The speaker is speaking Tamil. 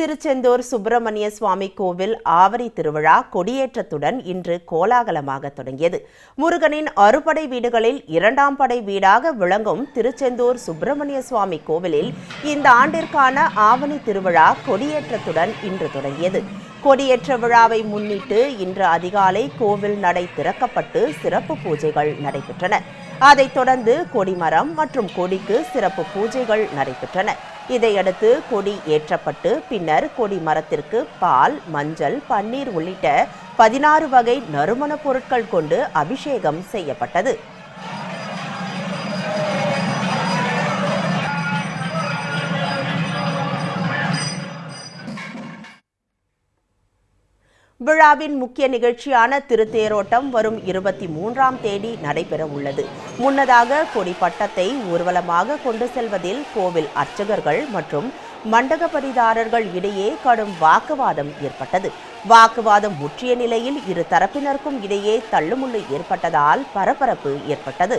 திருச்செந்தூர் சுப்பிரமணிய சுவாமி கோவில் ஆவரி திருவிழா கொடியேற்றத்துடன் இன்று கோலாகலமாக தொடங்கியது. முருகனின் அறுபடை வீடுகளில் இரண்டாம் படை வீடாக விளங்கும் திருச்செந்தூர் சுப்பிரமணிய சுவாமி கோவிலில் இந்த ஆண்டிற்கான ஆவணி திருவிழா கொடியேற்றத்துடன் இன்று தொடங்கியது. கொடியேற்ற விழாவை முன்னிட்டு இன்று அதிகாலை கோவில் நடை திறக்கப்பட்டு சிறப்பு பூஜைகள் நடைபெற்றன. அதைத் தொடர்ந்து கொடிமரம் மற்றும் கொடிக்கு சிறப்பு பூஜைகள் நடைபெற்றன. இதையடுத்து கொடி ஏற்றப்பட்டு பின்னர் கொடி மரத்திற்கு பால் மஞ்சள் பன்னீர் உள்ளிட்ட பதினாறு வகை நறுமணப் பொருட்கள் கொண்டு அபிஷேகம் செய்யப்பட்டது. விழாவின் முக்கிய நிகழ்ச்சியான திருத்தேரோட்டம் வரும் இருபத்தி மூன்றாம் தேதி நடைபெற உள்ளது. முன்னதாக கொடி பட்டத்தை ஊர்வலமாக கொண்டு செல்வதில் கோவில் அர்ச்சகர்கள் மற்றும் மண்டகப்படிதாரர்கள் இடையே கடும் வாக்குவாதம் ஏற்பட்டது. வாக்குவாதம் முற்றிய நிலையில் இரு தரப்பினருக்கும் இடையே தள்ளுமுள்ளு ஏற்பட்டதால் பரபரப்பு ஏற்பட்டது.